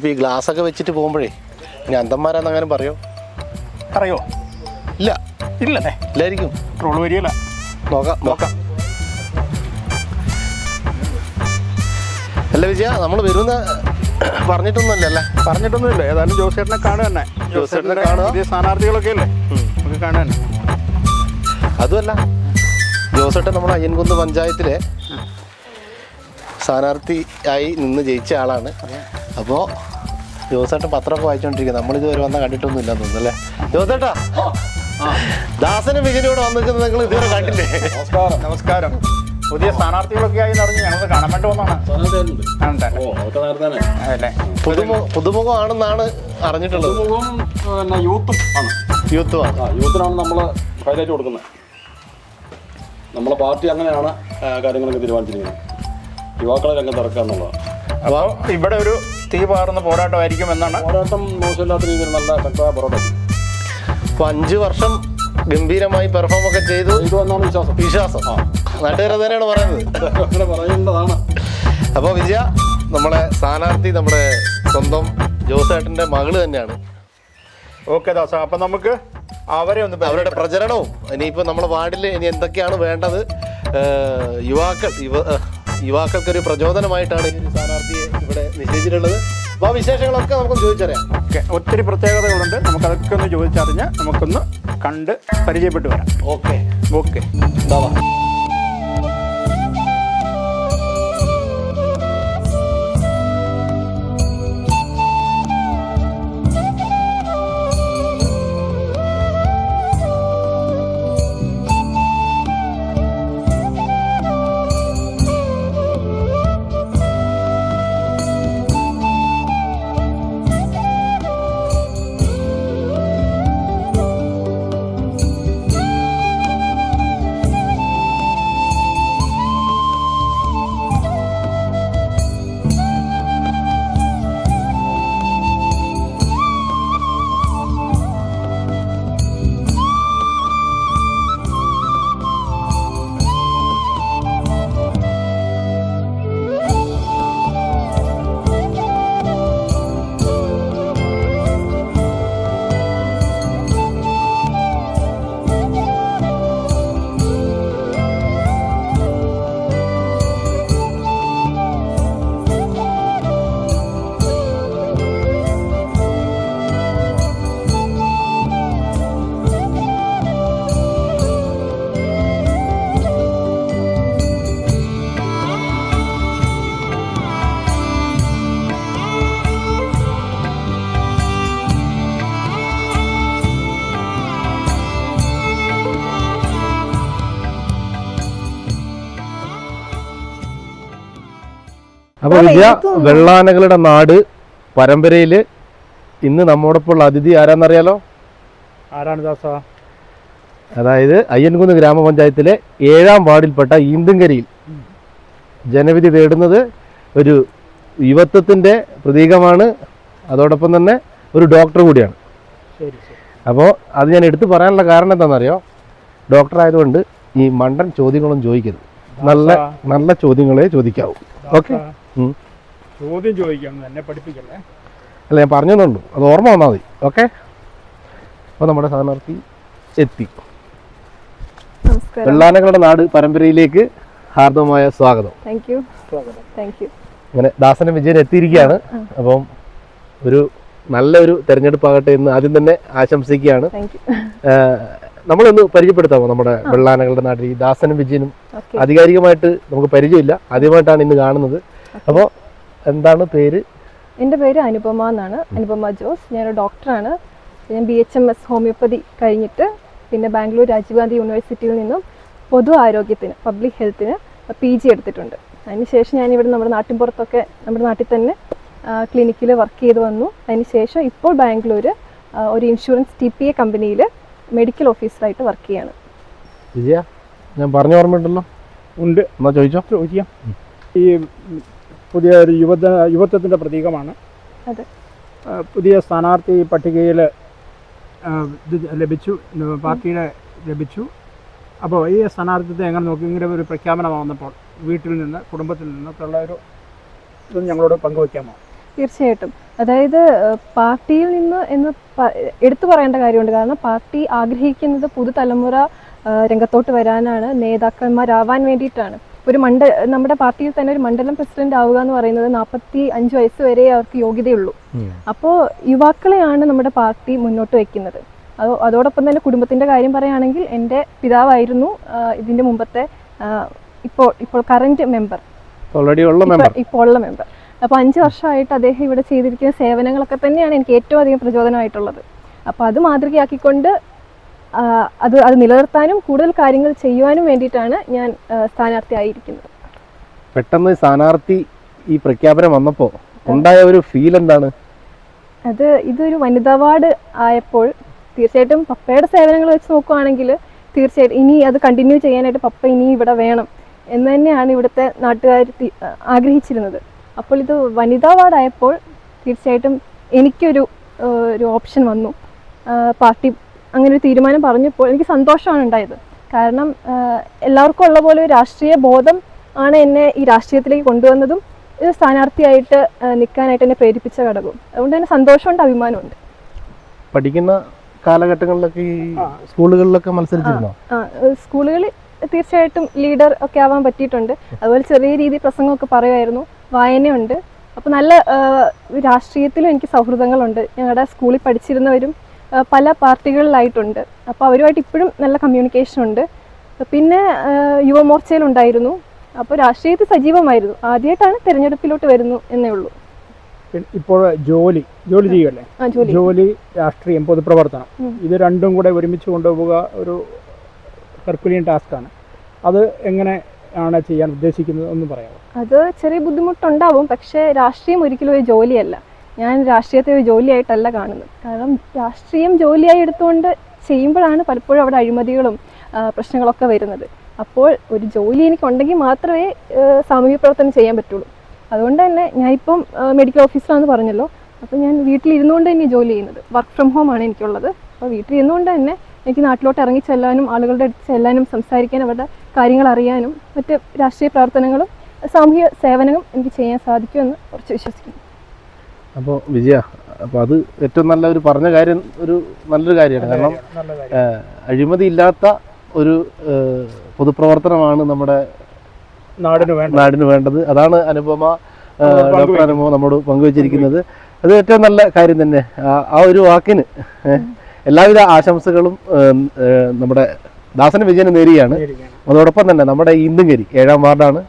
ഇനിയിപ്പോൾ ഈ ഗ്ലാസ് ഒക്കെ വെച്ചിട്ട് പോകുമ്പോഴേ ഇനി അന്തന്മാരാന്നങ്ങനെ പറയോ? അറിയോ ഇല്ല. ഇല്ലല്ലേ? ഇല്ലായിരിക്കും. ട്രോൾ വരികയില്ല. നോക്കാം നോക്കാം. അല്ല വിജയ നമ്മൾ വരുന്ന പറഞ്ഞിട്ടൊന്നുമല്ല അല്ലേ? പറഞ്ഞിട്ടൊന്നുമില്ല. ഏതായാലും ജോസേട്ടനെ കാണുക തന്നെ. ജോസേട്ടനെ കാണുക. പുതിയ സ്ഥാനാർത്ഥികളൊക്കെ അല്ലേ? നമുക്ക് കാണുക തന്നെ. അതുമല്ല ജോസേട്ടൻ നമ്മുടെ അയ്യൻകുന്ന് പഞ്ചായത്തിലെ സ്ഥാനാർത്ഥി ആയി നിന്ന് ജയിച്ച ആളാണ്. അപ്പോൾ ജോസേട്ടൻ പത്രമൊക്കെ വായിച്ചുകൊണ്ടിരിക്കുന്നത് നമ്മളിതുവരെ വന്ന കണ്ടിട്ടൊന്നും ഇല്ല തോന്നുന്നു അല്ലേ? ജോസേട്ടാ ദാസനും വിജയനോട് വന്നിരിക്കുന്നത് നിങ്ങൾ ഇതുവരെ കണ്ടില്ലേ? നമസ്കാരം. നമസ്കാരം. പുതിയ സ്ഥാനാർത്ഥികളൊക്കെ ആയി എന്നറിഞ്ഞ് ഞങ്ങൾ കാണാൻ വേണ്ടി വന്നതാണ്. പുതുമുഖമാണെന്നാണ് അറിഞ്ഞിട്ടുള്ളത്. യൂത്തും ആണ്. യൂത്തുമാണ് ആ യൂത്തിനാണ് നമ്മൾ ഹൈലൈറ്റ് കൊടുക്കുന്നത്. നമ്മളെ പാർട്ടി അങ്ങനെയാണ് കാര്യങ്ങളൊക്കെ തീരുമാനിച്ചിരിക്കുന്നത്. യുവാക്കളെ രംഗം ഇറക്കുക എന്നുള്ളതാണ്. അപ്പോൾ ഇവിടെ ഒരു തീ പാറുന്ന പോരാട്ടമായിരിക്കും എന്നാണ്. പോരാട്ടം മോശമില്ലാത്ത രീതിയിൽ നല്ല ശക്തമായ പോരാട്ടം. അപ്പൊ അഞ്ചു വർഷം ഗംഭീരമായി പെർഫോം ഒക്കെ ചെയ്തു. ഇത് വിശ്വാസം. വിശ്വാസം. നാട്ടുകാരെ തന്നെയാണ് പറയുന്നത്. പറയേണ്ടതാണ്. അപ്പോൾ വിജയ നമ്മളെ സ്ഥാനാർത്ഥി നമ്മുടെ സ്വന്തം ജോസേട്ടന്റെ മകൾ തന്നെയാണ്. ഓക്കെ ദാസ അപ്പം നമുക്ക് അവരെ ഒന്ന് അവരുടെ പ്രചരണവും ഇനിയിപ്പോൾ നമ്മുടെ വാർഡിൽ ഇനി എന്തൊക്കെയാണ് വേണ്ടത്? യുവാക്കൾ യുവ യുവാക്കൾക്കൊരു പ്രചോദനമായിട്ടാണ് ഈ ഒരു സ്ഥാനാർത്ഥിയെ ഇവിടെ നിശ്ചയിച്ചിട്ടുള്ളത്. അപ്പോൾ ആ വിശേഷങ്ങളൊക്കെ നമുക്ക് ചോദിച്ചറിയാം. ഓക്കെ ഒത്തിരി പ്രത്യേകതകളുണ്ട്. നമുക്കതൊക്കെ ഒന്ന് ചോദിച്ചറിഞ്ഞ് നമുക്കൊന്ന് കണ്ട് പരിചയപ്പെട്ട് വരാം. ഓക്കെ. ഓക്കെ. അപ്പോൾ വിദ്യ വെള്ളാനകളുടെ നാട് പരമ്പരയിൽ ഇന്ന് നമ്മോടൊപ്പം ഉള്ള അതിഥി ആരാന്നറിയാലോ? ആരാണ് ദാസ? അതായത് അയ്യൻകുന്ന് ഗ്രാമപഞ്ചായത്തിലെ ഏഴാം വാർഡിൽപ്പെട്ട ഈന്തുങ്കരിയിൽ ജനവിധി തേടുന്നത് ഒരു യുവത്വത്തിന്റെ പ്രതീകമാണ്. അതോടൊപ്പം തന്നെ ഒരു ഡോക്ടർ കൂടിയാണ്. അപ്പോൾ അത് ഞാൻ എടുത്തു പറയാനുള്ള കാരണം എന്താണെന്നറിയോ? ഡോക്ടർ ആയതുകൊണ്ട് ഈ മണ്ടൻ ചോദ്യങ്ങളും ചോദിക്കരുത്. നല്ല നല്ല ചോദ്യങ്ങളെ ചോദിക്കാവൂ. ഓക്കെ. ചോദ്യം ചോദിക്കാം എന്നെ പഠിപ്പിക്കല്ലേ? അല്ല ഞാൻ പറഞ്ഞതുള്ളൂ അത് ഓർമ്മ വന്നാൽ മതി. ഓക്കെ? അപ്പോൾ നമ്മുടെ സ്ഥാനാർത്ഥി എത്തി. വെള്ളാനകളുടെ നാട് പരമ്പരയിലേക്ക് ഹാർദവമായ സ്വാഗതം. താങ്ക് യു താങ്ക് യു അങ്ങനെ ദാസനും വിജയൻ എത്തിയിരിക്കുകയാണ്. അപ്പം ഒരു നല്ലൊരു തെരഞ്ഞെടുപ്പാകട്ടെ എന്ന് ആദ്യം തന്നെ ആശംസിക്കുകയാണ്. നമ്മളൊന്ന് പരിചയപ്പെടുത്താമോ നമ്മുടെ വെള്ളാനകളുടെ നാട്ടിൽ ഈ ദാസനും വിജയനും ആധികാരികമായിട്ട് നമുക്ക് പരിചയമില്ല. ആദ്യമായിട്ടാണ് ഇന്ന് കാണുന്നത്. അപ്പോൾ എന്താണ് പേര്? എന്റെ പേര് അനുപമ എന്നാണ്. അനുപമ ജോസ്. ഞാനൊരു ഡോക്ടറാണ്. ഞാൻ B H M S homoeopathy കഴിഞ്ഞിട്ട് പിന്നെ ബാംഗ്ലൂർ രാജീവ് ഗാന്ധി യൂണിവേഴ്സിറ്റിയിൽ നിന്നും പൊതു ആരോഗ്യത്തിന് പബ്ലിക് ഹെൽത്തിന് പി ജി എടുത്തിട്ടുണ്ട്. അതിനുശേഷം ഞാനിവിടെ നമ്മുടെ നാട്ടിൻ പുറത്തൊക്കെ നമ്മുടെ നാട്ടിൽ തന്നെ ക്ലിനിക്കിൽ വർക്ക് ചെയ്ത് വന്നു. അതിനുശേഷം ഇപ്പോൾ ബാംഗ്ലൂർ ഒരു ഇൻഷുറൻസ് ടി പി എ കമ്പനിയിൽ മെഡിക്കൽ ഓഫീസറായിട്ട് വർക്ക് ചെയ്യാണ്. വിജയ ഞാൻ പറഞ്ഞ ഓർമ്മയുണ്ടല്ലോ? ഉണ്ട്. എന്നാ ചോദിച്ചോ? ചോദിക്കാം. ഈ പുതിയ ഒരു യുവത യുവത്വത്തിന്റെ പ്രതീകമാണ്. അതെ. പുതിയ സ്ഥാനാർത്ഥി പട്ടികയിൽ ലഭിച്ചു പാർട്ടിയുടെ ലഭിച്ചു. അപ്പോൾ ഈ സ്ഥാനാർത്ഥിത്വം എങ്ങനെ നോക്കി? ഇങ്ങനെ ഒരു പ്രഖ്യാപനം വന്നപ്പോൾ വീട്ടിൽ നിന്ന് കുടുംബത്തിൽ നിന്നൊക്കെ ഉള്ള ഒരു ഇത് ഞങ്ങളോട് പങ്കുവയ്ക്കാമോ തീർച്ചയായിട്ടും. അതായത് പാർട്ടിയിൽ നിന്ന് എന്ന് എടുത്തു പറയേണ്ട കാര്യമുണ്ട്. കാരണം പാർട്ടി ആഗ്രഹിക്കുന്നത് പുതുതലമുറ രംഗത്തോട്ട് വരാനാണ് നേതാക്കന്മാരാവാൻ വേണ്ടിയിട്ടാണ്. ഒരു മണ്ഡ നമ്മുടെ പാർട്ടിയിൽ തന്നെ ഒരു മണ്ഡലം പ്രസിഡന്റ് ആവുക എന്ന് പറയുന്നത് നാൽപ്പത്തി അഞ്ച് വയസ്സ് വരെ അവർക്ക് യോഗ്യതയുള്ളൂ. അപ്പോൾ യുവാക്കളെയാണ് നമ്മുടെ പാർട്ടി മുന്നോട്ട് വയ്ക്കുന്നത് അതോ അതോടൊപ്പം തന്നെ കുടുംബത്തിന്റെ കാര്യം പറയുകയാണെങ്കിൽ എന്റെ പിതാവായിരുന്നു ഇതിന്റെ മുമ്പത്തെ ഇപ്പോൾ ഇപ്പോൾ കറന്റ് മെമ്പർ ഇപ്പോൾ ഉള്ള മെമ്പർ അപ്പോൾ അഞ്ച് വർഷമായിട്ട് അദ്ദേഹം ഇവിടെ ചെയ്തിരിക്കുന്ന സേവനങ്ങളൊക്കെ തന്നെയാണ് എനിക്ക് ഏറ്റവും അധികം പ്രചോദനമായിട്ടുള്ളത്. അപ്പോൾ അത് മാതൃകയാക്കിക്കൊണ്ട് അത് അത് നിലനിർത്താനും കൂടുതൽ കാര്യങ്ങൾ ചെയ്യുവാനും വേണ്ടിയിട്ടാണ് ഞാൻ സ്ഥാനാർത്ഥി സ്ഥാനാർത്ഥിയായിരിക്കുന്നത്. പെട്ടെന്ന് സ്ഥാനാർത്ഥി ഈ പ്രഖ്യാപനം വന്നപ്പോൾ ഉണ്ടായ ഒരു ഫീൽ എന്താണ്? അത് ഇതൊരു വനിതാ വാർഡ് ആയപ്പോൾ തീർച്ചയായിട്ടും പപ്പയുടെ സേവനങ്ങൾ വെച്ച് നോക്കുവാണെങ്കിൽ തീർച്ചയായിട്ടും ഇനി അത് കണ്ടിന്യൂ ചെയ്യാനായിട്ട് പപ്പ ഇനി ഇവിടെ വേണം എന്ന് തന്നെയാണ് ഇവിടുത്തെ നാട്ടുകാർ ആഗ്രഹിച്ചിരുന്നത്. അപ്പോൾ ഇത് വനിതാ വാർഡായപ്പോൾ തീർച്ചയായിട്ടും എനിക്കൊരു ഒരു ഓപ്ഷൻ വന്നു. പാർട്ടി അങ്ങനെ ഒരു തീരുമാനം പറഞ്ഞപ്പോൾ എനിക്ക് സന്തോഷമാണ് ഉണ്ടായത്. കാരണം എല്ലാവർക്കും ഉള്ള പോലെ ഒരു രാഷ്ട്രീയ ബോധം ആണ് എന്നെ ഈ രാഷ്ട്രീയത്തിലേക്ക് കൊണ്ടുവന്നതും ഒരു സ്ഥാനാർത്ഥിയായിട്ട് നിൽക്കാനായിട്ട് എന്നെ പ്രേരിപ്പിച്ച ഘടകവും. അതുകൊണ്ട് തന്നെ സന്തോഷമുണ്ട് അഭിമാനമുണ്ട്. പഠിക്കുന്ന കാലഘട്ടങ്ങളിലൊക്കെ ഈ സ്കൂളുകളിലൊക്കെ മത്സരിച്ചിരുന്നോ? സ്കൂളുകളിൽ തീർച്ചയായിട്ടും ലീഡർ ഒക്കെ ആവാൻ പറ്റിയിട്ടുണ്ട്. അതുപോലെ ചെറിയ രീതിയിൽ പ്രസംഗമൊക്കെ പറയുമായിരുന്നു. വായനയുണ്ട്. അപ്പോൾ നല്ല രാഷ്ട്രീയത്തിലും എനിക്ക് സൗഹൃദങ്ങളുണ്ട്. ഞങ്ങളുടെ സ്കൂളിൽ പഠിച്ചിരുന്നവരും പല പാർട്ടികളിലായിട്ടുണ്ട്. അപ്പോൾ അവരുമായിട്ട് ഇപ്പോഴും നല്ല കമ്മ്യൂണിക്കേഷൻ ഉണ്ട്. പിന്നെ യുവമോർച്ചയിലുണ്ടായിരുന്നു. അപ്പോൾ രാഷ്ട്രീയത്തിൽ സജീവമായിരുന്നു. ആദ്യമായിട്ടാണ് തിരഞ്ഞെടുപ്പിലോട്ട് വരുന്നു എന്നേ ഉള്ളൂ. ഇപ്പോൾ ജോലി ജോലി ജോലി. ജോലി രാഷ്ട്രീയം പൊതുപ്രവർത്തനം. ഇത് രണ്ടും കൂടെ ഒരുമിച്ച് കൊണ്ടുപോവുക ഒരു ഹെർക്കുലിയൻ ടാസ്ക്കാണ് അത് എങ്ങനെ ആണ് ചെയ്യാൻ ഉദ്ദേശിക്കുന്നത് ഒന്ന് പറയാമോ? അത് ചെറിയ ബുദ്ധിമുട്ടുണ്ടാവും പക്ഷേ രാഷ്ട്രീയം ഒരിക്കലും ഒരു ജോലിയല്ല. ഞാൻ രാഷ്ട്രീയത്തെ ഒരു ജോലിയായിട്ടല്ല കാണുന്നത്. കാരണം രാഷ്ട്രീയം ജോലിയായി എടുത്തുകൊണ്ട് ചെയ്യുമ്പോഴാണ് പലപ്പോഴും അവിടെ അഴിമതികളും പ്രശ്നങ്ങളൊക്കെ വരുന്നത്. അപ്പോൾ ഒരു ജോലി എനിക്കുണ്ടെങ്കിൽ മാത്രമേ സാമൂഹ്യ പ്രവർത്തനം ചെയ്യാൻ പറ്റുള്ളൂ. അതുകൊണ്ട് തന്നെ ഞാനിപ്പം മെഡിക്കൽ ഓഫീസറാണെന്ന് പറഞ്ഞല്ലോ. അപ്പോൾ ഞാൻ വീട്ടിലിരുന്നുകൊണ്ട് തന്നെ ജോലി ചെയ്യുന്നത്. വർക്ക് ഫ്രം ഹോം ആണ് എനിക്കുള്ളത്. അപ്പോൾ വീട്ടിലിരുന്നുകൊണ്ട് തന്നെ എനിക്ക് നാട്ടിലോട്ട് ഇറങ്ങി ചെല്ലാനും ആളുകളുടെ അടുത്ത് ചെല്ലാനും സംസാരിക്കാനും അവരുടെ കാര്യങ്ങൾ അറിയാനും മറ്റ് രാഷ്ട്രീയ പ്രവർത്തനങ്ങളും സാമൂഹ്യ സേവനവും എനിക്ക് ചെയ്യാൻ സാധിക്കുമെന്ന് കുറച്ച് വിശ്വസിക്കുന്നു. അപ്പോൾ വിജയ അപ്പോൾ അത് ഏറ്റവും നല്ല ഒരു പറഞ്ഞ കാര്യം ഒരു നല്ലൊരു കാര്യമാണ്. കാരണം അഴിമതി ഇല്ലാത്ത ഒരു പൊതുപ്രവർത്തനമാണ് നമ്മുടെ നാടിന് വേണ്ട നാടിന് വേണ്ടത്. അതാണ് അനുപമ ഡോക്ടർ അനുപമ നമ്മോട് പങ്കുവച്ചിരിക്കുന്നത്. അത് ഏറ്റവും നല്ല കാര്യം തന്നെ. ആ- ആ ഒരു വാക്കിന് ഏഹ്, എല്ലാവിധ ആശംസകളും നമ്മുടെ ദാസന വിജയന് നേരിയാണ്. അതോടൊപ്പം തന്നെ നമ്മുടെ ഇന്ദുങ്കരി ഏഴാം വാർഡാണ്.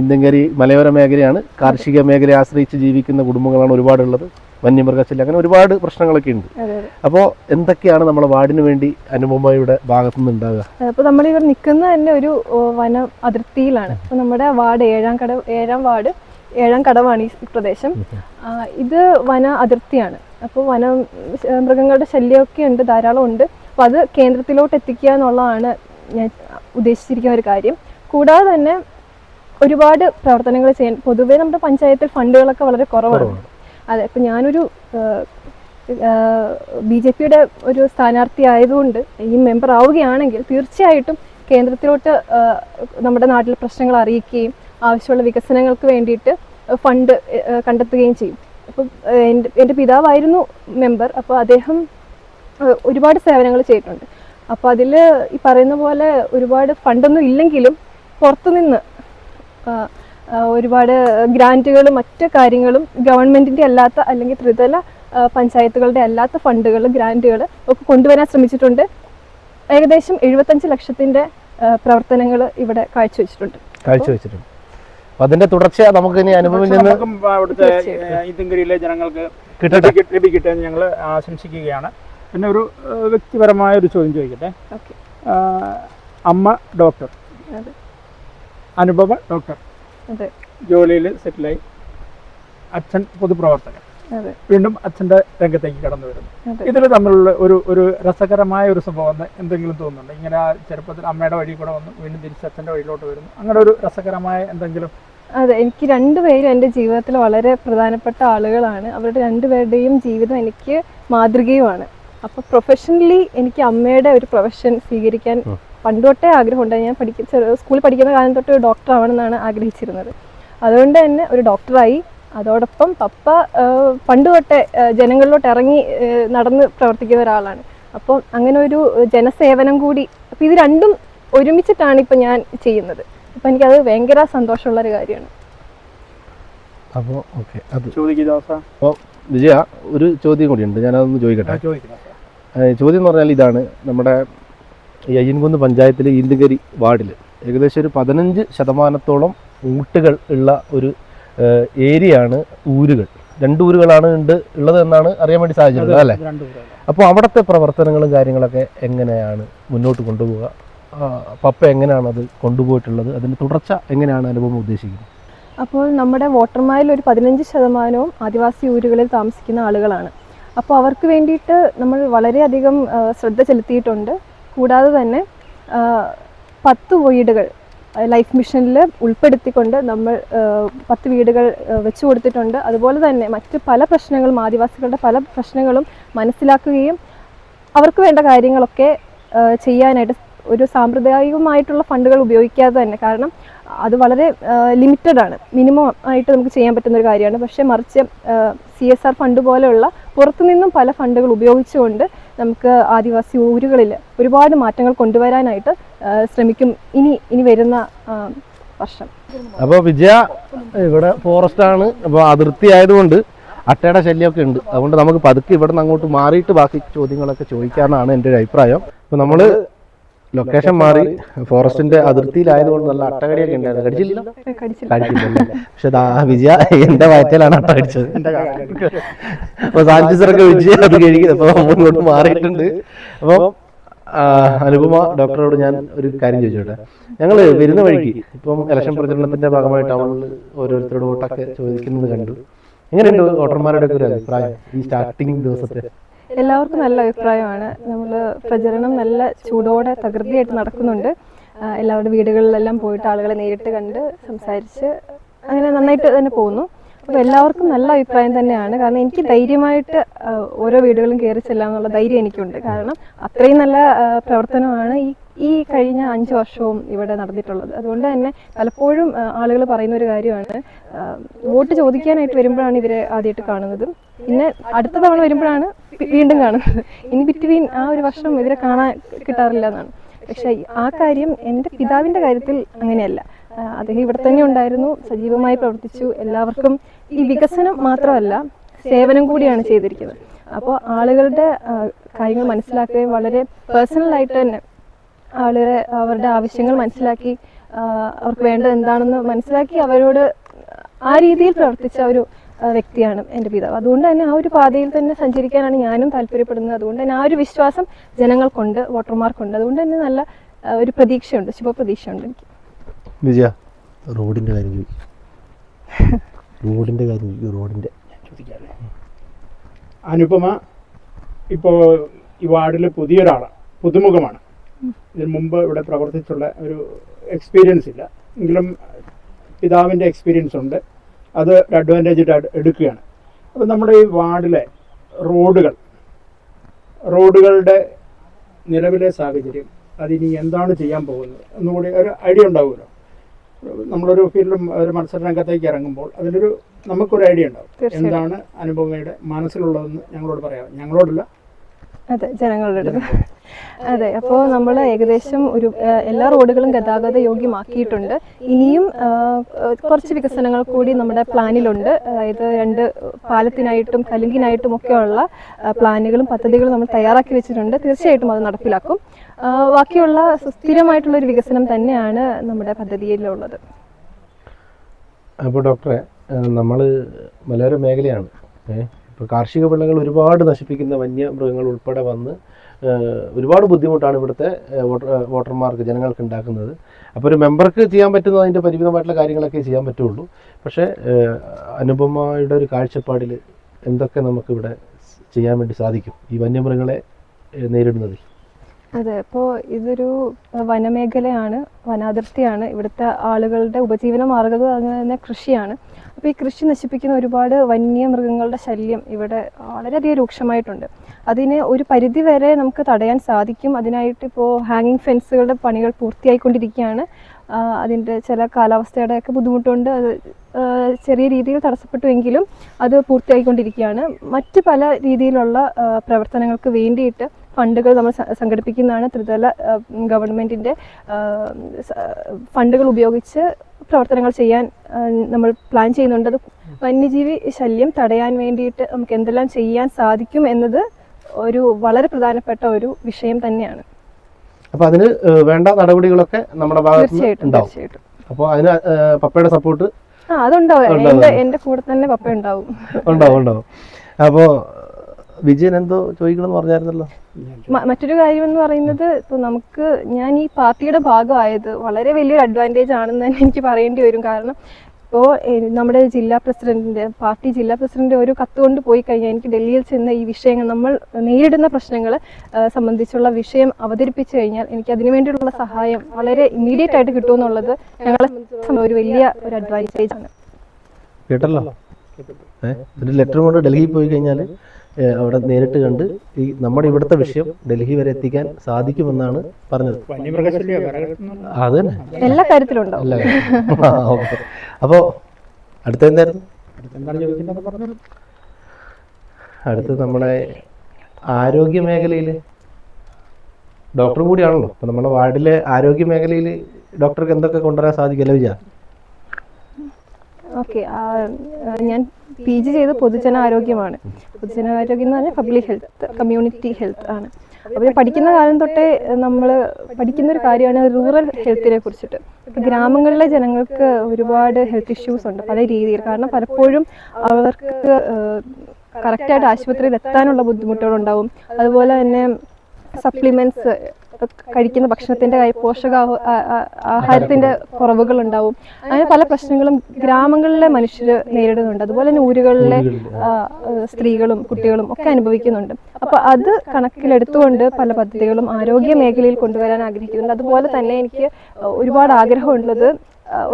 ഇന്ദുങ്കരി മലയോര മേഖലയാണ്. കാർഷിക മേഖലയെ ആശ്രയിച്ച് ജീവിക്കുന്ന കുടുംബങ്ങളാണ് ഒരുപാടുള്ളത്. വന്യമൃഗശല്യം അങ്ങനെ ഒരുപാട് പ്രശ്നങ്ങളൊക്കെ ഉണ്ട്. അപ്പോൾ എന്തൊക്കെയാണ് നമ്മുടെ വാർഡിന് വേണ്ടി അനുപമയുടെ ഭാഗത്തുനിന്ന് ഉണ്ടാവുക? അപ്പോൾ നമ്മൾ ഇവർ നിൽക്കുന്നത് തന്നെ ഒരു വന അതിർത്തിയിലാണ്. അപ്പോൾ നമ്മുടെ വാർഡ് ഏഴാം കട ഏഴാം വാർഡ് ഏഴാം കടവാണ് ഈ പ്രദേശം. ഇത് വന അതിർത്തിയാണ്. അപ്പോൾ വന മൃഗങ്ങളുടെ ശല്യമൊക്കെ ഉണ്ട് ധാരാളം ഉണ്ട്. അപ്പോൾ അത് കേന്ദ്രത്തിലോട്ട് എത്തിക്കുക എന്നുള്ളതാണ് ഞാൻ ഉദ്ദേശിച്ചിരിക്കുന്ന ഒരു കാര്യം. കൂടാതെ തന്നെ ഒരുപാട് പ്രവർത്തനങ്ങൾ ചെയ്യാൻ പൊതുവേ നമ്മുടെ പഞ്ചായത്തിൽ ഫണ്ടുകളൊക്കെ വളരെ കുറവാണ്. അതെ ഇപ്പം ഞാനൊരു ബി ജെ പിയുടെ ഒരു സ്ഥാനാർത്ഥി ആയതുകൊണ്ട് ഈ മെമ്പർ ആവുകയാണെങ്കിൽ തീർച്ചയായിട്ടും കേന്ദ്രത്തിലോട്ട് നമ്മുടെ നാട്ടിലെ പ്രശ്നങ്ങൾ അറിയിക്കുകയും ആവശ്യമുള്ള വികസനങ്ങൾക്ക് വേണ്ടിയിട്ട് ഫണ്ട് കണ്ടെത്തുകയും ചെയ്യും. അപ്പം എന്റെ എന്റെ പിതാവായിരുന്നു മെമ്പർ. അപ്പോൾ അദ്ദേഹം ഒരുപാട് സേവനങ്ങൾ ചെയ്തിട്ടുണ്ട്. അപ്പോൾ അതിൽ ഈ പറയുന്ന പോലെ ഒരുപാട് ഫണ്ടൊന്നും ഇല്ലെങ്കിലും പുറത്തുനിന്ന് ഒരുപാട് ഗ്രാന്റുകളും മറ്റ് കാര്യങ്ങളും ഗവൺമെന്റിന്റെ അല്ലാത്ത അല്ലെങ്കിൽ ത്രിതല പഞ്ചായത്തുകളുടെ അല്ലാത്ത ഫണ്ടുകൾ ഗ്രാന്റുകൾ ഒക്കെ കൊണ്ടുവരാൻ ശ്രമിച്ചിട്ടുണ്ട്. ഏകദേശം എഴുപത്തഞ്ച് ലക്ഷത്തിന്റെ പ്രവർത്തനങ്ങൾ ഇവിടെ കാഴ്ചവെച്ചിട്ടുണ്ട്. കാഴ്ചവെച്ചിട്ടുണ്ട്. അപ്പോൾ അതിന്റെ തുടർച്ച നമുക്ക് ഇനി അനുഭവം നിന്ന് അവിടുത്തെ. ജനങ്ങൾക്ക് കിട്ടട്ടെ. ലഭിക്കട്ടെ എന്ന് ഞങ്ങൾ ആശംസിക്കുകയാണ്. പിന്നെ ഒരു വ്യക്തിപരമായ ഒരു ചോദ്യം ചോദിക്കട്ടെ? അമ്മ ഡോക്ടർ. അതെ. അനുപമ ഡോക്ടർ. അതെ. ജോലിയിൽ സെറ്റിലായി. അച്ഛൻ പൊതുപ്രവർത്തകൻ. അതെ. വീണ്ടും അച്ഛന്റെ രംഗത്തേക്ക് കടന്നു വരുന്നു. ഇതിൽ തമ്മിലുള്ള ഒരു ഒരു രസകരമായ ഒരു സംഭവം എന്തെങ്കിലും തോന്നുന്നുണ്ട്? ഇങ്ങനെ ആ ചെറുപ്പത്തിൽ അമ്മയുടെ വഴി കൂടെ വന്നു വീണ്ടും തിരിച്ച് അച്ഛന്റെ വഴിയിലോട്ട് വരുന്നു. അങ്ങനെ ഒരു രസകരമായ എന്തെങ്കിലും അതെ എനിക്ക് രണ്ടുപേരും എന്റെ ജീവിതത്തിൽ വളരെ പ്രധാനപ്പെട്ട ആളുകളാണ്. അവരുടെ രണ്ടുപേരുടെയും ജീവിതം എനിക്ക് മാതൃകയുമാണ്. അപ്പോൾ പ്രൊഫഷണലി എനിക്ക് അമ്മയുടെ ഒരു പ്രൊഫഷൻ സ്വീകരിക്കാൻ പണ്ടുതൊട്ടേ ആഗ്രഹമുണ്ട് ആഗ്രഹമുണ്ടായി. ഞാൻ പഠിക്കുന്ന സ്കൂളിൽ പഠിക്കുന്ന കാലം തൊട്ട് ഒരു ഡോക്ടർ ആവണമെന്നാണ് ആഗ്രഹിച്ചിരുന്നത്. അതുകൊണ്ട് തന്നെ ഒരു ഡോക്ടറായി അതോടൊപ്പം പപ്പ പണ്ട് തൊട്ടേ ജനങ്ങളിലോട്ട് ഇറങ്ങി നടന്ന് പ്രവർത്തിക്കുന്ന ഒരാളാണ്. അപ്പോൾ അങ്ങനെ ഒരു ജനസേവനം കൂടി. അപ്പോൾ ഇത് രണ്ടും ഒരുമിച്ചിട്ടാണ് ഇപ്പം ഞാൻ ചെയ്യുന്നത്. അപ്പം എനിക്കത് ഭയങ്കര സന്തോഷമുള്ള ഒരു കാര്യമാണ്. അപ്പോൾ ഓക്കെ അത് അപ്പോൾ വിജയ ഒരു ചോദ്യം കൂടിയുണ്ട് ഞാനതൊന്ന് ചോദിക്കട്ടെ? ചോദ്യം എന്ന് പറഞ്ഞാൽ ഇതാണ് നമ്മുടെ ഈ അയ്യൻകുന്ന് പഞ്ചായത്തിലെ ഈന്തുകരി വാർഡിൽ ഏകദേശം ഒരു പതിനഞ്ച് ശതമാനത്തോളം ഊട്ടുകൾ ഉള്ള ഒരു ഏരിയയാണ് ഊരുകൾ. രണ്ട് ഊരുകളാണ് ഉണ്ട് ഉള്ളത് എന്നാണ് അറിയാൻ വേണ്ടി സാധിച്ചിട്ടുള്ളത് അല്ലേ? അപ്പോൾ അവിടുത്തെ പ്രവർത്തനങ്ങളും കാര്യങ്ങളൊക്കെ എങ്ങനെയാണ് മുന്നോട്ട് കൊണ്ടുപോവുക? പപ്പ എങ്ങനെയാണ് അത് കൊണ്ടുപോയിട്ടുള്ളത്? അതിന്റെ തുടർച്ച എങ്ങനെയാണ് അനുഭവം ഉദ്ദേശിക്കുന്നത്? അപ്പോൾ നമ്മുടെ വോട്ടർമാരിൽ ഒരു പതിനഞ്ച് ശതമാനവും ആദിവാസി ഊരുകളിൽ താമസിക്കുന്ന ആളുകളാണ്. അപ്പോൾ അവർക്ക് വേണ്ടിയിട്ട് നമ്മൾ വളരെയധികം ശ്രദ്ധ ചെലുത്തിയിട്ടുണ്ട്. കൂടാതെ തന്നെ പത്ത് വീടുകൾ ലൈഫ് മിഷനിൽ ഉൾപ്പെടുത്തിക്കൊണ്ട് നമ്മൾ പത്ത് വീടുകൾ വെച്ചു കൊടുത്തിട്ടുണ്ട്. അതുപോലെ തന്നെ മറ്റ് പല പ്രശ്നങ്ങളും ആദിവാസികളുടെ പല പ്രശ്നങ്ങളും മനസ്സിലാക്കുകയും അവർക്ക് വേണ്ട കാര്യങ്ങളൊക്കെ ചെയ്യാനായിട്ട് ഒരു സാമ്പ്രദായികമായിട്ടുള്ള ഫണ്ടുകൾ ഉപയോഗിക്കാതെ തന്നെ. കാരണം അത് വളരെ ലിമിറ്റഡ് ആണ്. മിനിമം ആയിട്ട് നമുക്ക് ചെയ്യാൻ പറ്റുന്ന ഒരു കാര്യമാണ്. പക്ഷേ മറിച്ച് സി എസ് ആർ ഫണ്ട് പോലെയുള്ള പുറത്തുനിന്നും പല ഫണ്ടുകൾ ഉപയോഗിച്ചുകൊണ്ട് നമുക്ക് ആദിവാസി ഊരുകളിൽ ഒരുപാട് മാറ്റങ്ങൾ കൊണ്ടുവരാനായിട്ട് ശ്രമിക്കും ഇനി ഇനി വരുന്ന വർഷം. അപ്പോൾ വിജയ ഇവിടെ ഫോറസ്റ്റ് ആണ്. അപ്പോൾ അതിർത്തി ആയതുകൊണ്ട് അട്ടയുടെ ശല്യമൊക്കെ ഉണ്ട്. അതുകൊണ്ട് നമുക്ക് പതുക്കെ ഇവിടെ നിന്ന് അങ്ങോട്ട് മാറിയിട്ട് ബാക്കി ചോദ്യങ്ങളൊക്കെ ചോദിക്കാമെന്നാണ് എന്റെ ഒരു അഭിപ്രായം. അപ്പോൾ നമ്മൾ ലൊക്കേഷൻ മാറി ഫോറസ്റ്റിന്റെ അതിർത്തിയിലായതുകൊണ്ട് നല്ല അട്ടകടിയൊക്കെ ഉണ്ടായിരുന്നു. കടിച്ചില്ല? കടിച്ചില്ല. പക്ഷെ ദാ വിജയ എന്റെ വയറ്റിലാണ് അട്ട കടിച്ചത്. അപ്പൊ സാഞ്ചിസറൊക്കെ വിജയ അത് കഴിക്കുന്നത് അപ്പൊ നമ്മൾ ഇങ്ങോട്ട് മാറിയിട്ടുണ്ട്. അപ്പൊ അനുപമ ഡോക്ടറോട് ഞാൻ ഒരു കാര്യം ചോദിച്ചോട്ടെ. ഞങ്ങൾ വരുന്ന വഴിക്ക് ഇപ്പം ഇലക്ഷൻ പ്രചരണത്തിന്റെ ഭാഗമായിട്ട് അവൾ ഓരോരുത്തരോട് വോട്ടൊക്കെ ചോദിക്കുന്നത് കണ്ടു. എങ്ങനെയുണ്ട് വോട്ടർമാരുടെ ഒക്കെ ഒരു അഭിപ്രായം ഈ സ്റ്റാർട്ടിങ് ദിവസത്തെ? എല്ലാവർക്കും നല്ല അഭിപ്രായമാണ്. നമ്മൾ പ്രചരണം നല്ല ചൂടോടെ തകൃതിയായിട്ട് നടക്കുന്നുണ്ട്. എല്ലാവരുടെ വീടുകളിലെല്ലാം പോയിട്ട് ആളുകളെ നേരിട്ട് കണ്ട് സംസാരിച്ച് അങ്ങനെ നന്നായിട്ട് തന്നെ പോകുന്നു. അപ്പോൾ എല്ലാവർക്കും നല്ല അഭിപ്രായം തന്നെയാണ്. കാരണം എനിക്ക് ധൈര്യമായിട്ട് ഓരോ വീടുകളും കയറി ചെല്ലാമെന്നുള്ള ധൈര്യം എനിക്കുണ്ട്. കാരണം അത്രയും നല്ല പ്രവർത്തനമാണ് ഈ ഈ കഴിഞ്ഞ അഞ്ച് വർഷവും ഇവിടെ നടന്നിട്ടുള്ളത്. അതുകൊണ്ട് തന്നെ പലപ്പോഴും ആളുകൾ പറയുന്ന ഒരു കാര്യമാണ് വോട്ട് ചോദിക്കാനായിട്ട് വരുമ്പോഴാണ് ഇവരെ ആദ്യമായിട്ട് കാണുന്നത്. പിന്നെ അടുത്ത തവണ വരുമ്പോഴാണ് വീണ്ടും കാണുന്നത്. ഇനി ബിറ്റ്വീൻ ആ ഒരു വർഷം ഇവരെ കാണാൻ കിട്ടാറില്ല എന്നാണ് പക്ഷേ ആ കാര്യം എന്റെ പിതാവിന്റെ കാര്യത്തിൽ അങ്ങനെയല്ല. അദ്ദേഹം ഇവിടെ തന്നെ ഉണ്ടായിരുന്നു സജീവമായി പ്രവർത്തിച്ചു. എല്ലാവർക്കും ഈ വികസനം മാത്രമല്ല സേവനം കൂടിയാണ് ചെയ്തിരിക്കുന്നത്. അപ്പോൾ ആളുകളുടെ കാര്യങ്ങൾ മനസ്സിലാക്കുകയും വളരെ പേഴ്സണലായിട്ട് തന്നെ ആളുകളെ അവരുടെ ആവശ്യങ്ങൾ മനസ്സിലാക്കി അവർക്ക് വേണ്ടത് എന്താണെന്ന് മനസ്സിലാക്കി അവരോട് ആ രീതിയിൽ പ്രവർത്തിച്ച ഒരു വ്യക്തിയാണ് എന്റെ പിതാവ്. അതുകൊണ്ട് തന്നെ ആ ഒരു പാതയിൽ തന്നെ സഞ്ചരിക്കാനാണ് ഞാനും താല്പര്യപ്പെടുന്നത്. അതുകൊണ്ട് തന്നെ ആ ഒരു വിശ്വാസം ജനങ്ങൾക്കുണ്ട് വോട്ടർമാർക്കുണ്ട്. അതുകൊണ്ട് തന്നെ നല്ല ഒരു പ്രതീക്ഷയുണ്ട് ശുഭപ്രതീക്ഷയുണ്ട് എനിക്ക്. വിജയ റോഡിന്റെ കാര്യം ചോദിക്കും. റോഡിന്റെ കാര്യം റോഡിന്റെ. അനുപമ ഇപ്പോൾ ഈ വാർഡിലെ പുതിയൊരാളാണ് പുതുമുഖമാണ്. ഇതിനു മുമ്പ് ഇവിടെ പ്രവർത്തിച്ചുള്ള ഒരു എക്സ്പീരിയൻസ് ഇല്ല. എങ്കിലും പിതാവിന്റെ എക്സ്പീരിയൻസ് ഉണ്ട്. അത് ഒരു അഡ്വാന്റേജ് എടുക്കുകയാണ്. അപ്പോൾ നമ്മുടെ ഈ വാർഡിലെ റോഡുകൾ റോഡുകളുടെ നിലവിലെ സാഹചര്യം അതിനി എന്താണ് ചെയ്യാൻ പോകുന്നത് എന്നുകൂടി ഒരു ഐഡിയ ഉണ്ടാവുമല്ലോ. നമ്മളൊരു ഫീൽഡും ഒരു മത്സര രംഗത്തേക്ക് ഇറങ്ങുമ്പോൾ അതിലൊരു നമുക്കൊരു ഐഡിയ ഉണ്ടാവും. എന്താണ് അനുപമയുടെ മനസ്സിലുള്ളതെന്ന് ഞങ്ങളോട് പറയാം. ഞങ്ങളോടല്ല അതെ ജനങ്ങളുടെ അടുത്ത്. അതെ അപ്പോൾ നമ്മൾ ഏകദേശം ഒരു എല്ലാ റോഡുകളും ഗതാഗത യോഗ്യമാക്കിയിട്ടുണ്ട്. ഇനിയും കുറച്ച് വികസനങ്ങൾ കൂടി നമ്മുടെ പ്ലാനിലുണ്ട്. അതായത് രണ്ട് പാലത്തിനായിട്ടും കലുങ്കിനായിട്ടും ഒക്കെയുള്ള പ്ലാനുകളും പദ്ധതികളും നമ്മൾ തയ്യാറാക്കി വെച്ചിട്ടുണ്ട്. തീർച്ചയായിട്ടും അത് നടപ്പിലാക്കും. ബാക്കിയുള്ള സുസ്ഥിരമായിട്ടുള്ള ഒരു വികസനം തന്നെയാണ് നമ്മുടെ പദ്ധതിയിലുള്ളത്. അപ്പോൾ ഡോക്ടറെ നമ്മൾ മലയോര മേഖലയാണ്. ഇപ്പോൾ കാർഷിക വിളകൾ ഒരുപാട് നശിപ്പിക്കുന്ന വന്യമൃഗങ്ങൾ ഉൾപ്പെടെ വന്ന് ഒരുപാട് ബുദ്ധിമുട്ടാണ് ഇവിടുത്തെ വോട്ടർമാർക്ക് ജനങ്ങൾക്ക് ഉണ്ടാക്കുന്നത്. അപ്പോൾ ഒരു മെമ്പർക്ക് ചെയ്യാൻ പറ്റുന്നത് അതിന്റെ പരിമിതമായിട്ടുള്ള കാര്യങ്ങളൊക്കെ ചെയ്യാൻ പറ്റുള്ളൂ. പക്ഷേ അനുപമയുടെ ഒരു കാഴ്ചപ്പാടിൽ എന്തൊക്കെ നമുക്കിവിടെ ചെയ്യാൻ വേണ്ടി സാധിക്കും ഈ വന്യമൃഗങ്ങളെ നേരിടുന്നതിൽ? അതെ അപ്പോൾ ഇതൊരു വനമേഖലയാണ് വനാതിർത്തിയാണ്. ഇവിടുത്തെ ആളുകളുടെ ഉപജീവന മാർഗം അങ്ങനെ തന്നെ കൃഷിയാണ്. അപ്പോൾ ഈ കൃഷി നശിപ്പിക്കുന്ന ഒരുപാട് വന്യമൃഗങ്ങളുടെ ശല്യം ഇവിടെ വളരെയധികം രൂക്ഷമായിട്ടുണ്ട്. അതിനെ ഒരു പരിധി വരെ നമുക്ക് തടയാൻ സാധിക്കും. അതിനായിട്ട് ഇപ്പോൾ ഹാങ്ങിങ് ഫെൻസുകളുടെ പണികൾ പൂർത്തിയായിക്കൊണ്ടിരിക്കുകയാണ്. അതിന്റെ ചില കാലാവസ്ഥയുടെ ഒക്കെ ബുദ്ധിമുട്ടുണ്ട്. അത് ചെറിയ രീതിയിൽ തടസ്സപ്പെട്ടുവെങ്കിലും അത് പൂർത്തിയായിക്കൊണ്ടിരിക്കുകയാണ്. മറ്റ് പല രീതിയിലുള്ള പ്രവർത്തനങ്ങൾക്ക് വേണ്ടിയിട്ട് ഫണ്ടുകൾ നമ്മൾ സംഘടിപ്പിക്കുന്നതാണ് ത്രിതല ഗവൺമെന്റിന്റെ ഫണ്ടുകൾ ഉപയോഗിച്ച് പ്രവർത്തനങ്ങൾ ചെയ്യാൻ നമ്മൾ പ്ലാൻ ചെയ്യുന്നുണ്ട്. അത് വന്യജീവി ശല്യം തടയാൻ വേണ്ടിയിട്ട് നമുക്ക് എന്തെല്ലാം ചെയ്യാൻ സാധിക്കും എന്നത് ഒരു വളരെ പ്രധാനപ്പെട്ട ഒരു വിഷയം തന്നെയാണ്. അപ്പൊ അതിന് വേണ്ട നടപടികളൊക്കെ നമ്മുടെ തീർച്ചയായിട്ടും തീർച്ചയായിട്ടും. അപ്പോൾ അതിന് പപ്പയുടെ സപ്പോർട്ട് ആ അതുണ്ടാവും. എന്റെ കൂടെ തന്നെ പപ്പ ഉണ്ടാവും. ഉണ്ടാവും ഉണ്ടാവും. അപ്പോൾ വിജയൻ എന്തോ ചോദിക്കണമെന്ന് പറഞ്ഞായിരുന്നല്ലോ. മറ്റൊരു കാര്യം എന്ന് പറയുന്നത് ഇപ്പൊ നമുക്ക് ഞാൻ ഈ പാർട്ടിയുടെ ഭാഗമായത് വളരെ വലിയൊരു അഡ്വാന്റേജ് ആണെന്ന് തന്നെ എനിക്ക് പറയേണ്ടി വരും. കാരണം ഇപ്പോൾ നമ്മുടെ ജില്ലാ പ്രസിഡന്റിന്റെ പാർട്ടി ജില്ലാ പ്രസിഡന്റ് ഒരു കത്ത് കൊണ്ട് പോയി കഴിഞ്ഞാൽ എനിക്ക് ഡൽഹിയിൽ ചെന്ന ഈ വിഷയങ്ങൾ നമ്മൾ നേരിടുന്ന പ്രശ്നങ്ങൾ സംബന്ധിച്ചുള്ള വിഷയം അവതരിപ്പിച്ചു കഴിഞ്ഞാൽ എനിക്ക് അതിനു വേണ്ടിയിട്ടുള്ള സഹായം വളരെ ഇമ്മീഡിയറ്റ് ആയിട്ട് കിട്ടുമെന്നുള്ളത് ഞങ്ങളെ ഒരു വലിയ ഒരു അഡ്വാന്റേജ് ആണ്. കേട്ടല്ലോ? ഒരു ലെറ്റർ കൊണ്ട് ഡൽഹിയിൽ പോയി കഴിഞ്ഞാൽ അവിടെ നേരിട്ട് കണ്ട് ഈ നമ്മുടെ ഇവിടുത്തെ വിഷയം ഡൽഹി വരെ എത്തിക്കാൻ സാധിക്കുമെന്നാണ് പറഞ്ഞത്. അത് തന്നെ. എല്ലാ കാര്യത്തിലുണ്ടോ? അപ്പോൾ അടുത്ത എന്തായിരുന്നു അടുത്ത് നമ്മുടെ ആരോഗ്യ മേഖലയിൽ ഡോക്ടർ കൂടിയാണല്ലോ. അപ്പൊ നമ്മുടെ വാർഡിലെ ആരോഗ്യ മേഖലയിൽ ഡോക്ടർക്ക് എന്തൊക്കെ കൊണ്ടുവരാൻ സാധിക്കില്ല വിചാ ഓക്കെ ഞാൻ പി ജി ചെയ്ത് പൊതുജനാരോഗ്യമാണ്. പൊതുജനാരോഗ്യം എന്ന് പറഞ്ഞാൽ പബ്ലിക് ഹെൽത്ത് കമ്മ്യൂണിറ്റി ഹെൽത്ത് ആണ്. അപ്പോൾ പഠിക്കുന്ന കാലം തൊട്ടേ നമ്മൾ പഠിക്കുന്ന ഒരു കാര്യമാണ് റൂറൽ ഹെൽത്തിനെ കുറിച്ചിട്ട്. ഗ്രാമങ്ങളിലെ ജനങ്ങൾക്ക് ഒരുപാട് ഹെൽത്ത് ഇഷ്യൂസ് ഉണ്ട് പല രീതിയിൽ. കാരണം പലപ്പോഴും അവർക്ക് കറക്റ്റായിട്ട് ആശുപത്രിയിൽ എത്താനുള്ള ബുദ്ധിമുട്ടുകളുണ്ടാവും അതുപോലെ തന്നെ സപ്ലിമെന്റ്സ് കഴിക്കുന്ന ഭക്ഷണത്തിന്റെ പോഷക ആഹാരത്തിന്റെ കുറവുകൾ ഉണ്ടാവും അങ്ങനെ പല പ്രശ്നങ്ങളും ഗ്രാമങ്ങളിലെ മനുഷ്യർ നേരിടുന്നുണ്ട്. അതുപോലെ തന്നെ ഊരുകളിലെ സ്ത്രീകളും കുട്ടികളും ഒക്കെ അനുഭവിക്കുന്നുണ്ട്. അപ്പൊ അത് കണക്കിലെടുത്തുകൊണ്ട് പല പദ്ധതികളും ആരോഗ്യ മേഖലയിൽ കൊണ്ടുവരാൻ ആഗ്രഹിക്കുന്നുണ്ട്. അതുപോലെ തന്നെ എനിക്ക് ഒരുപാട് ആഗ്രഹമുള്ളത്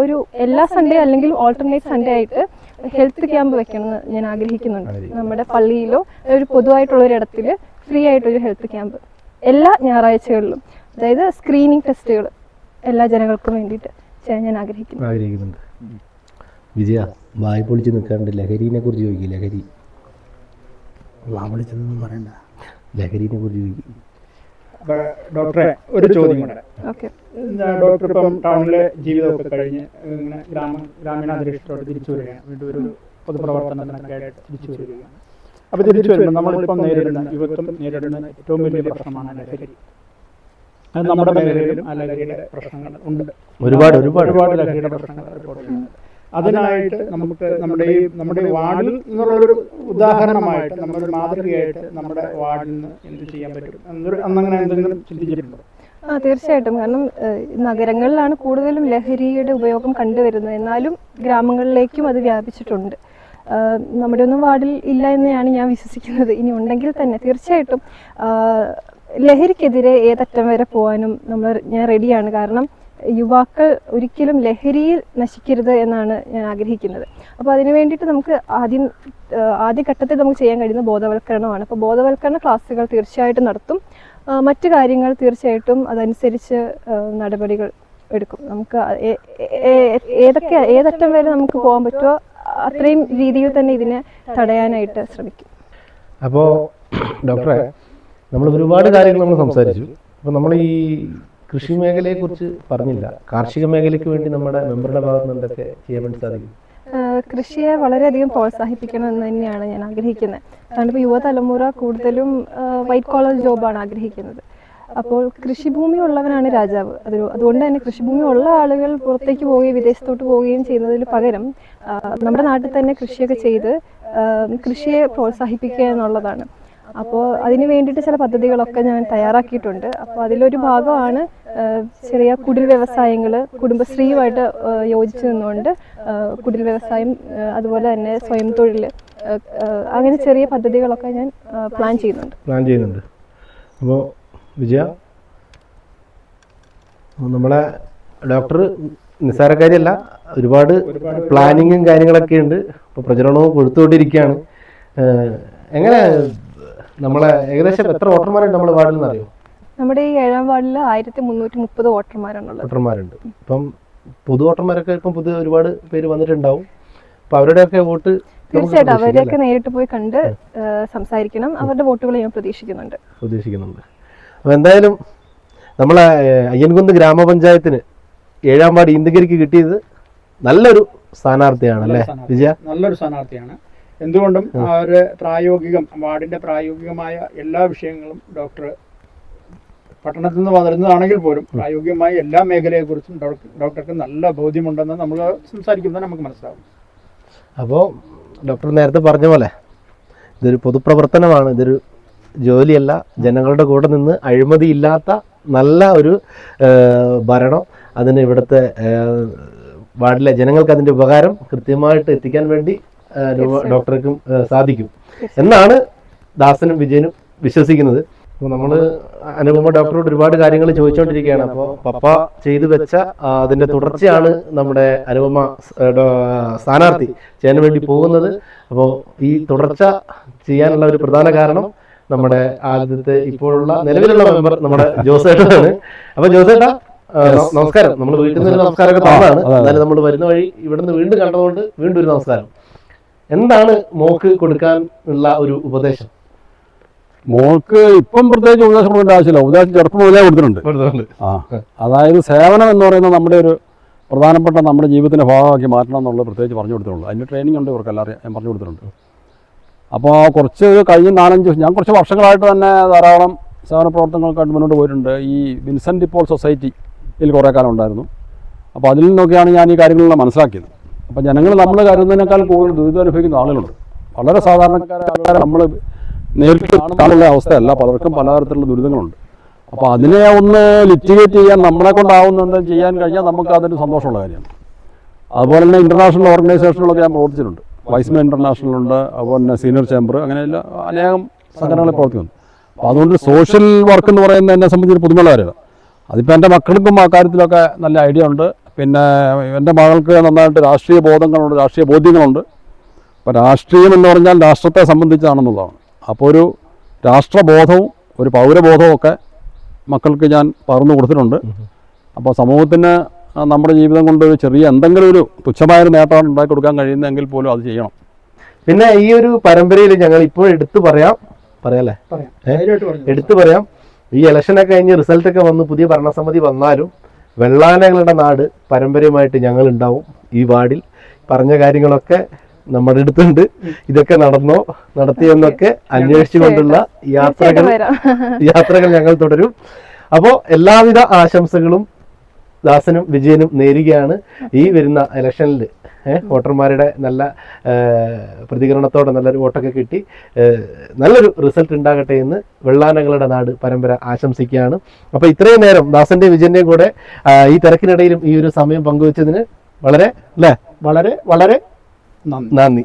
ഒരു എല്ലാ സൺഡേ അല്ലെങ്കിൽ ഓൾട്ടർനേറ്റ് സൺഡേ ആയിട്ട് ഹെൽത്ത് ക്യാമ്പ് വെക്കണമെന്ന് ഞാൻ ആഗ്രഹിക്കുന്നുണ്ട്. നമ്മുടെ പള്ളിയിലോ ഒരു പൊതുവായിട്ടുള്ള ഒരു ഇടത്തിൽ ഫ്രീ ആയിട്ടൊരു ഹെൽത്ത് ക്യാമ്പ് എല്ലാ ഞായറാഴ്ചകളിലും അതായത് സ്ക്രീനിങ് ടെസ്റ്റുകൾ എല്ലാ ജനങ്ങൾക്കും വേണ്ടിയിട്ട് ചെയ്യാൻ ഞാൻ ആഗ്രഹിക്കുന്നു. ആഗ്രഹിക്കുന്നുണ്ട്. വിജയ വായ പൊളിച്ച് നിൽക്കാണ്ട് ലഹരിനെ കുറിച്ച് ചോദിക്കും ലഹരി. വിളിച്ചതൊന്നും പറയണ്ട. ലഹരിനെ കുറിച്ച് ചോദിക്കും. അപ്പൊ ഡോക്ടറെ ഒരു ചോദ്യം കൂടെ. ഓക്കെ. എന്താ ഡോക്ടർ ഇപ്പം ടൗണിലെ ജീവിതമൊക്കെ കഴിഞ്ഞ് ഇങ്ങനെ ഗ്രാമ ഗ്രാമീണ അന്തരീക്ഷത്തോട് തിരിച്ചു വരികയാണ്. വീണ്ടും ഒരു പൊതുപ്രവർത്തനത്തിനൊക്കെ ആയിട്ട് തിരിച്ചു വരികയാണ്. അപ്പോൾ തിരിച്ചു വരുമ്പോൾ നമ്മളിപ്പം നേരിടുന്ന യുവത്വം നേരിടുന്ന ഏറ്റവും വലിയ പ്രശ്നമാണ് ലഹരി. അത് നമ്മുടെ മേഖലയിലും ആ ലഹരിയുടെ പ്രശ്നങ്ങൾ ഉണ്ട്. ഒരുപാട് ഒരുപാട്. ഒരുപാട് ലഹരിയുടെ പ്രശ്നങ്ങൾ അതിനായിട്ട് നമുക്ക് നമ്മുടെ ഈ നമ്മുടെ ഈ വാർഡിൽ നിന്നുള്ളൊരു ഉദാഹരണമായിട്ട് നമ്മുടെ മാതൃകയായിട്ട് നമ്മുടെ വാർഡിൽ നിന്ന് എന്ത് ചെയ്യാൻ പറ്റും? എന്നൊരു അന്നങ്ങനെ എന്തെങ്കിലും ചിന്തിച്ചിട്ടുണ്ടോ? ആ തീർച്ചയായിട്ടും. കാരണം നഗരങ്ങളിലാണ് കൂടുതലും ലഹരിയുടെ ഉപയോഗം കണ്ടുവരുന്നത്. എന്നാലും ഗ്രാമങ്ങളിലേക്കും അത് വ്യാപിച്ചിട്ടുണ്ട്. നമ്മുടെ ഒന്നും വാർഡിൽ ഇല്ല എന്നെയാണ് ഞാൻ വിശ്വസിക്കുന്നത്. ഇനി ഉണ്ടെങ്കിൽ തന്നെ തീർച്ചയായിട്ടും ലഹരിക്കെതിരെ ഏതറ്റം വരെ പോകാനും നമ്മൾ ഞാൻ റെഡിയാണ്. കാരണം യുവാക്കൾ ഒരിക്കലും ലഹരിയിൽ നശിക്കരുത് എന്നാണ് ഞാൻ ആഗ്രഹിക്കുന്നത്. അപ്പോൾ അതിനു വേണ്ടിയിട്ട് നമുക്ക് ആദ്യം ആദ്യഘട്ടത്തിൽ ഘട്ടത്തിൽ നമുക്ക് ചെയ്യാൻ കഴിയുന്ന ബോധവൽക്കരണമാണ്. അപ്പോൾ ബോധവൽക്കരണ ക്ലാസ്സുകൾ തീർച്ചയായിട്ടും നടത്തും. മറ്റു കാര്യങ്ങൾ തീർച്ചയായിട്ടും അതനുസരിച്ച് നടപടികൾ എടുക്കും. നമുക്ക് ഏതൊക്കെ ഏതറ്റം വരെ നമുക്ക് പോകാൻ പറ്റുമോ അത്രയും രീതിയിൽ തന്നെ ഇതിനെ തടയാനായിട്ട് ശ്രമിക്കും. അപ്പോൾ ഡോക്ടറെ നമ്മൾ ഒരുപാട് കാര്യങ്ങൾ നമ്മൾ സംസാരിച്ചു. അപ്പോൾ നമ്മൾ ഈ കൃഷി മേഖലയെക്കുറിച്ച് പറഞ്ഞില്ല. കാർഷിക മേഖലയ്ക്ക് വേണ്ടി നമ്മുടെ മെമ്പറുടെ ഭാഗത്ത് നിന്ന് എന്തൊക്കെ ചെയ്യാൻ വേണ്ടി സാധിക്കും. കൃഷിയെ വളരെയധികം പ്രോത്സാഹിപ്പിക്കണം എന്ന് തന്നെയാണ് ഞാൻ ആഗ്രഹിക്കുന്നത്. കാരണം ഇപ്പോൾ യുവതലമുറ കൂടുതലും വൈറ്റ് കോളർ ജോബാണ് ആഗ്രഹിക്കുന്നത്. അപ്പോൾ കൃഷിഭൂമി ഉള്ളവനാണ് രാജാവ്. അത് അതുകൊണ്ട് തന്നെ കൃഷിഭൂമി ഉള്ള ആളുകൾ പുറത്തേക്ക് പോവുകയും വിദേശത്തോട്ട് പോവുകയും ചെയ്യുന്നതിന് പകരം നമ്മുടെ നാട്ടിൽ തന്നെ കൃഷിയൊക്കെ ചെയ്ത് കൃഷിയെ പ്രോത്സാഹിപ്പിക്കുക എന്നുള്ളതാണ്. അപ്പോൾ അതിന് വേണ്ടിയിട്ട് ചില പദ്ധതികളൊക്കെ ഞാൻ തയ്യാറാക്കിയിട്ടുണ്ട്. അപ്പോൾ അതിലൊരു ഭാഗമാണ് ചെറിയ കുടിൽ വ്യവസായങ്ങൾ കുടുംബശ്രീയുമായിട്ട് യോജിച്ച് നിന്നുകൊണ്ട് കുടിൽ വ്യവസായം അതുപോലെ തന്നെ സ്വയം തൊഴിൽ അങ്ങനെ ചെറിയ പദ്ധതികളൊക്കെ ഞാൻ പ്ലാൻ ചെയ്യുന്നുണ്ട്. പ്ലാൻ ചെയ്യുന്നുണ്ട്. അപ്പോൾ വിജയ? നമ്മളെ ഡോക്ടർ നിസ്സാരക്കാരിയല്ല ഒരുപാട് പ്ലാനിങ്ങും കാര്യങ്ങളൊക്കെ ഉണ്ട് അപ്പൊ പ്രചരണവും കൊടുത്തുകൊണ്ടിരിക്കുകയാണ് എങ്ങനെ നമ്മളെ ഏകദേശം എത്ര വോട്ടർമാരുണ്ട് നമ്മുടെ വാർഡിൽ നിന്ന് അറിയോ നമ്മുടെ ഈ ഏഴാം വാർഡിൽ ആയിരത്തി മുന്നൂറ്റി മുപ്പത് വോട്ടർമാരാണുള്ളത് വോട്ടർമാരുണ്ട്. ഇപ്പം പൊതു വോട്ടർമാരൊക്കെ ഇപ്പം പുതിയ ഒരുപാട് പേര് വന്നിട്ടുണ്ടാവും. അപ്പൊ അവരുടെയൊക്കെ വോട്ട് നമുക്ക് തീർച്ചയായിട്ടും അവരെയൊക്കെ നേരിട്ട് പോയി കണ്ട് സംസാരിക്കണം. അവരുടെ വോട്ടുകൾ ഞാൻ പ്രതീക്ഷിക്കുന്നുണ്ട്. ഉദ്ദേശിക്കുന്നുണ്ട് അപ്പോൾ എന്തായാലും നമ്മളെ അയ്യൻകുന്ന് ഗ്രാമപഞ്ചായത്തിന് ഏഴാം വാർഡ് ഇന്ദഗിരിക്ക് കിട്ടിയത് നല്ലൊരു സ്ഥാനാർത്ഥിയാണ് അല്ലേ. വിജയ? നല്ലൊരു സ്ഥാനാർത്ഥിയാണ്. എന്തുകൊണ്ടും അവർ പ്രായോഗികം വാർഡിന്റെ പ്രായോഗികമായ എല്ലാ വിഷയങ്ങളും ഡോക്ടർ പട്ടണത്തിൽ നിന്ന് വളരുന്നതാണെങ്കിൽ പോലും പ്രായോഗികമായ എല്ലാ മേഖലയെക്കുറിച്ചും കുറിച്ചും ഡോക്ടർക്ക് നല്ല ബോധ്യമുണ്ടെന്ന് നമ്മൾ സംസാരിക്കുന്നത് നമുക്ക് മനസ്സിലാവും. അപ്പോൾ ഡോക്ടർ നേരത്തെ പറഞ്ഞ പോലെ ഇതൊരു പൊതുപ്രവർത്തനമാണ് ഇതൊരു ജോലിയല്ല ജനങ്ങളുടെ കൂടെ നിന്ന് അഴിമതിയില്ലാത്ത നല്ല ഒരു ഭരണം അതിന് ഇവിടുത്തെ വാർഡിലെ ജനങ്ങൾക്ക് അതിന്റെ ഉപകാരം കൃത്യമായിട്ട് എത്തിക്കാൻ വേണ്ടി ഡോക്ടർക്കും സാധിക്കും. എന്നാണ് ദാസനും വിജയനും വിശ്വസിക്കുന്നത്. അപ്പോൾ നമ്മൾ അനുപമ ഡോക്ടറോട് ഒരുപാട് കാര്യങ്ങൾ ചോദിച്ചുകൊണ്ടിരിക്കുകയാണ് അപ്പോൾ പപ്പ ചെയ്തു വെച്ച അതിന്റെ തുടർച്ചയാണ് നമ്മുടെ അനുപമ സ്ഥാനാർത്ഥി ചെയ്യാൻ വേണ്ടി പോകുന്നത്. അപ്പോൾ ഈ തുടർച്ച ചെയ്യാനുള്ള ഒരു പ്രധാന കാരണം നമ്മുടെ ആദ്യത്തെ ഇപ്പോഴുള്ള നിലവിലുള്ള മെമ്പർ നമ്മുടെ ജോസേട്ടാണ് അപ്പൊ ജോസേട്ടാ നമസ്കാരം. നമ്മൾ വീട്ടിൽ നിന്ന് നമസ്കാരമൊക്കെ തന്നാണ് എന്നാലും നമ്മൾ വരുന്ന വഴി ഇവിടുന്ന് വീണ്ടും കണ്ടതുകൊണ്ട് വീണ്ടും ഒരു നമസ്കാരം. എന്താണ് മോക്ക് കൊടുക്കാൻ ഉള്ള ഒരു ഉപദേശം? മോൾക്ക് ഇപ്പം പ്രത്യേകിച്ച് ഉപദേശം കൊടുക്കേണ്ട ആവശ്യമില്ല. ഉപദേശം ചെറുപ്പം മുതലേ കൊടുത്തിട്ടുണ്ട്. കൊടുത്തിട്ടുണ്ട്. ആ. അതായത് സേവനം എന്ന് പറയുന്നത് നമ്മുടെ ഒരു പ്രധാനപ്പെട്ട നമ്മുടെ ജീവിതത്തിന്റെ ഭാഗമാക്കി മാറ്റണം എന്നുള്ളത് പ്രത്യേകിച്ച് പറഞ്ഞു കൊടുത്തിട്ടുള്ളൂ. അതിന്റെ ട്രെയിനിങ് ഉണ്ട് ഇവർക്ക് എല്ലാവരും ഞാൻ പറഞ്ഞു കൊടുത്തിട്ടുണ്ട്. അപ്പോൾ കുറച്ച് കഴിഞ്ഞ നാലഞ്ച് ഞാൻ കുറച്ച് വർഷങ്ങളായിട്ട് തന്നെ ധാരാളം സേവന പ്രവർത്തനങ്ങൾക്കായിട്ട് മുന്നോട്ട് പോയിട്ടുണ്ട്. ഈ വിൻസെന്റ് ഇപ്പോൾ സൊസൈറ്റിയിൽ കുറേ കാലം ഉണ്ടായിരുന്നു. അപ്പോൾ അതിൽ നിന്നൊക്കെയാണ് ഞാൻ ഈ കാര്യങ്ങളെല്ലാം മനസ്സിലാക്കിയത്. അപ്പോൾ ജനങ്ങൾ നമ്മൾ കരുതുന്നതിനേക്കാൾ കൂടുതൽ ദുരിതം അനുഭവിക്കുന്ന ആളുകളുണ്ട് വളരെ സാധാരണക്കാരെ നമ്മൾ നേരിട്ട് കാണുന്ന അവസ്ഥയല്ല. പലർക്കും പലതരത്തിലുള്ള ദുരിതങ്ങളുണ്ട്. അപ്പോൾ അതിനെ ഒന്ന് ലിറ്റിഗേറ്റ് ചെയ്യാൻ നമ്മളെ എന്തെങ്കിലും ചെയ്യാൻ കഴിഞ്ഞാൽ നമുക്ക് അതൊരു സന്തോഷമുള്ള കാര്യമാണ്. അതുപോലെ തന്നെ ഇന്റർനാഷണൽ ഓർഗനൈസേഷനുകളൊക്കെ ഞാൻ പ്രവർത്തിച്ചിട്ടുണ്ട്. വൈസ്മ ഇന്റർനാഷണൽ ഉണ്ട് അതുപോലെ തന്നെ സീനിയർ ചേംബർ അങ്ങനെ എല്ലാ അനേകം സംഘടനകളിൽ പ്രവർത്തിക്കുന്നു. അപ്പോൾ അതുകൊണ്ട് സോഷ്യൽ വർക്ക് എന്ന് പറയുന്നത് എന്നെ സംബന്ധിച്ച് പുതുമയുള്ള കാര്യമാണ് അതിപ്പോൾ എന്റെ മക്കൾക്കും ആ കാര്യത്തിലൊക്കെ നല്ല ഐഡിയ ഉണ്ട്. പിന്നെ എന്റെ മകൾക്ക് നന്നായിട്ട് രാഷ്ട്രീയ ബോധങ്ങളുണ്ട് രാഷ്ട്രീയ ബോധ്യങ്ങളുണ്ട്. അപ്പോൾ രാഷ്ട്രീയം എന്ന് പറഞ്ഞാൽ രാഷ്ട്രത്തെ സംബന്ധിച്ചാണെന്നുള്ളതാണ്. അപ്പോൾ ഒരു രാഷ്ട്രബോധവും ഒരു പൗരബോധവും ഒക്കെ മക്കൾക്ക് ഞാൻ പകർന്നു കൊടുത്തിട്ടുണ്ട്. അപ്പോൾ സമൂഹത്തിന് നമ്മുടെ ജീവിതം കൊണ്ട് ഒരു ചെറിയ എന്തെങ്കിലും ഒരു തുച്ഛമായൊരു നേട്ടമാണ് ഉണ്ടാക്കി കൊടുക്കാൻ കഴിയുന്നെങ്കിൽ പോലും അത് ചെയ്യണം. പിന്നെ ഈ ഒരു പരമ്പരയിൽ ഞങ്ങൾ ഇപ്പോൾ എടുത്തു പറയാം. പറയാല്ലേ? എടുത്തു പറയാം. ഈ ഇലക്ഷനൊക്കെ കഴിഞ്ഞ് റിസൾട്ടൊക്കെ വന്ന് പുതിയ ഭരണസമിതി വന്നാലും വെള്ളാനകളുടെ നാട് പരമ്പരയുമായിട്ട് ഞങ്ങൾ ഉണ്ടാവും ഈ വാർഡിൽ പറഞ്ഞ കാര്യങ്ങളൊക്കെ നമ്മുടെ അടുത്തുണ്ട്. ഇതൊക്കെ നടന്നോ നടത്തിയെന്നൊക്കെ അന്വേഷിച്ചുകൊണ്ടുള്ള യാത്രകൾ യാത്രകൾ ഞങ്ങൾ തുടരും. അപ്പോൾ എല്ലാവിധ ആശംസകളും ദാസനും വിജയനും നേരുകയാണ് ഈ വരുന്ന ഇലക്ഷനിൽ. വോട്ടർമാരുടെ നല്ല പ്രതികരണത്തോടെ നല്ലൊരു വോട്ടൊക്കെ കിട്ടി. നല്ലൊരു റിസൾട്ട് ഉണ്ടാകട്ടെ എന്ന് വെള്ളാനകളുടെ നാട് പരമ്പര ആശംസിക്കുകയാണ്. അപ്പോൾ ഇത്രയും നേരം ദാസന്റെ വിജയന്റെയും കൂടെ ഈ തിരക്കിനിടയിലും ഈ ഒരു സമയം പങ്കുവച്ചതിന് വളരെ അല്ലേ? വളരെ വളരെ നന്ദി. നന്ദി.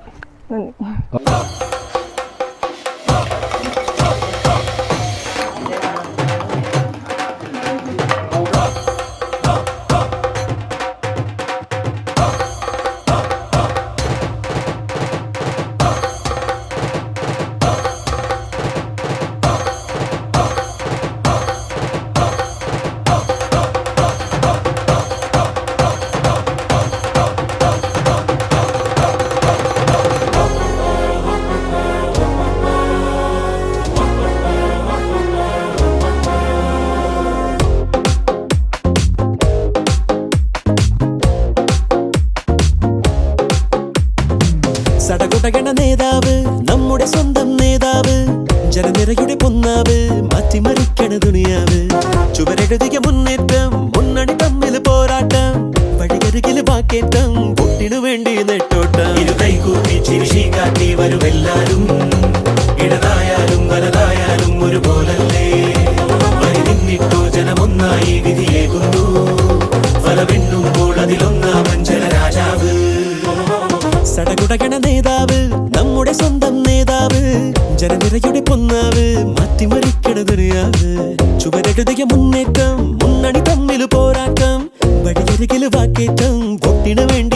ജനനിരയുടെ പൊന്നാവ് മാറ്റിമറിക്കണ ദുനിയാവ് ചുവരെഴുതിയ മുന്നേറ്റം മുന്നണി തമ്മിൽ പോരാട്ടം വഴിയരികില് വാക്കേറ്റം വോട്ടിനു വേണ്ടി